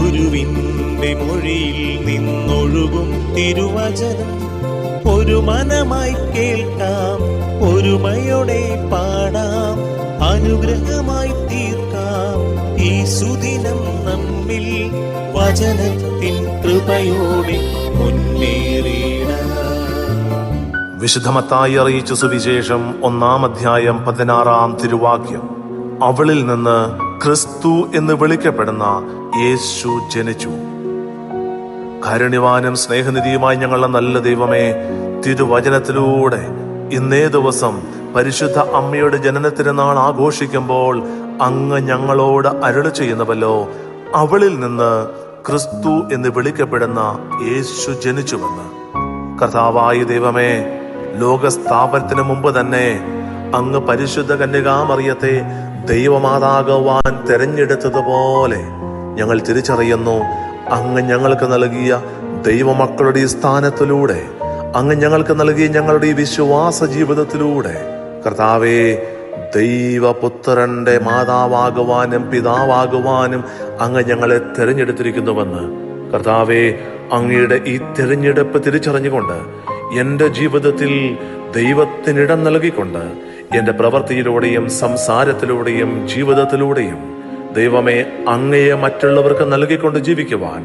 ഗുരുവിന്റെ മൊഴിയിൽ നിന്നൊഴുകും തിരുവചനം. ഒരു മനമായി കേൾക്കാം ഒരുമയോടെ പാടാം അനുഗ്രഹമായി തീർക്കാം. ഈ സുദിനം നമ്മിൽ വചനത്തിൻ കൃപയോടെ മുന്നേറിയിടാം വിശുദ്ധമത്തായി അറിയിച്ച സുവിശേഷം ഒന്നാം അധ്യായം പതിനാറാം തിരുവാക്യം. അവളിൽ നിന്ന് ക്രിസ്തു എന്ന് വിളിക്കപ്പെടുന്ന യേശു ജനിച്ചു. കാരുണ്യവാനും സ്നേഹനിധിയുമായി ഞങ്ങളുടെ നല്ല ദൈവമേ തിരുവചനത്തിലൂടെ ഇന്നേ ദിവസം പരിശുദ്ധ അമ്മയുടെ ജനനത്തിരുന്നാൾ ആഘോഷിക്കുമ്പോൾ അങ്ങ് ഞങ്ങളോട് അരുളി ചെയ്യുന്നവല്ലോ അവളിൽ നിന്ന് ക്രിസ്തു എന്ന് വിളിക്കപ്പെടുന്ന യേശു ജനിച്ചുവെന്ന്. കർത്താവായ ദൈവമേ ലോകസ്ഥാപനത്തിന് മുമ്പ് തന്നെ അങ്ങ് പരിശുദ്ധ കന്യകാമറിയത്തെ ദൈവമാതാകുവാൻ തെരഞ്ഞെടുത്തതുപോലെ ഞങ്ങൾ തിരിച്ചറിയുന്നു. അങ്ങ് ഞങ്ങൾക്ക് നൽകിയ ദൈവമക്കളുടെ ഈ സ്ഥാനത്തിലൂടെ അങ്ങ് ഞങ്ങൾക്ക് നൽകിയ ഞങ്ങളുടെ വിശ്വാസ ജീവിതത്തിലൂടെ കർത്താവേ ദൈവപുത്രന്റെ മാതാവാകുവാനും പിതാവാകുവാനും അങ്ങ് ഞങ്ങളെ തിരഞ്ഞെടുത്തിരിക്കുന്നുവെന്ന് കർത്താവേ അങ്ങയുടെ ഈ തിരഞ്ഞെടുപ്പ് തിരിച്ചറിഞ്ഞുകൊണ്ട് എന്റെ ജീവിതത്തിൽ ദൈവത്തിനിടം നൽകിക്കൊണ്ട് എന്റെ പ്രവൃത്തിയിലൂടെയും സംസാരത്തിലൂടെയും ജീവിതത്തിലൂടെയും ദൈവമേ അങ്ങയെ മറ്റുള്ളവർക്ക് നൽകിക്കൊണ്ട് ജീവിക്കുവാൻ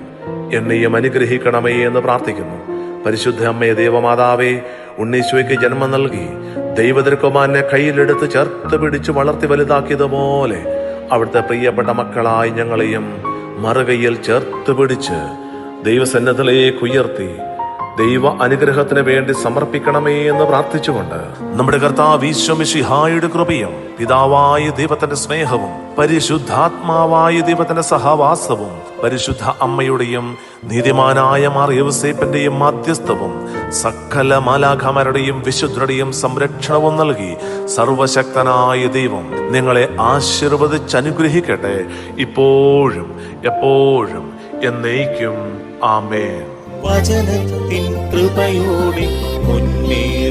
എന്നെയും അനുഗ്രഹിക്കണമേ എന്ന് പ്രാർത്ഥിക്കുന്നു. പരിശുദ്ധ അമ്മയെ ദൈവമാതാവേ ഉണ്ണീശോയ്ക്ക് ജന്മം നൽകി ദൈവതിരുക്കുമാരനെ കയ്യിലെടുത്ത് ചേർത്ത് പിടിച്ച് വളർത്തി വലുതാക്കിയതുപോലെ അവിടുത്തെ പ്രിയപ്പെട്ട മക്കളായി ഞങ്ങളെയും മറുകയിൽ ചേർത്ത് പിടിച്ച് ദൈവസന്നദ്ധയിലേക്ക് ഉയർത്തി ദൈവ അനുഗ്രഹത്തിന് വേണ്ടി സമർപ്പിക്കണമേ എന്ന് പ്രാർത്ഥിച്ചുകൊണ്ട് നമ്മുടെ കർത്താവ് ഈശ്വമിഷിഹായുടെ കൃപയും പിതാവായ ദൈവത്തിന്റെ സ്നേഹവും പരിശുദ്ധാത്മാവായ ദൈവത്തിന്റെ സഹവാസവും പരിശുദ്ധ അമ്മയുടെയും നീതിമാനായ മാർ യവസേപ്പന്റെയും മാധ്യസ്ഥവും സകല മാലാഖമാരുടെയും വിശുദ്ധരുടെയും സംരക്ഷണവും നൽകി സർവശക്തനായ ദൈവം നിങ്ങളെ ആശീർവദിച്ചനുഗ്രഹിക്കട്ടെ ഇപ്പോഴും എപ്പോഴും എന്നേക്കും. ആമേൻ. വചനത്തിൻ കൃപയോടെ മുന്നേറി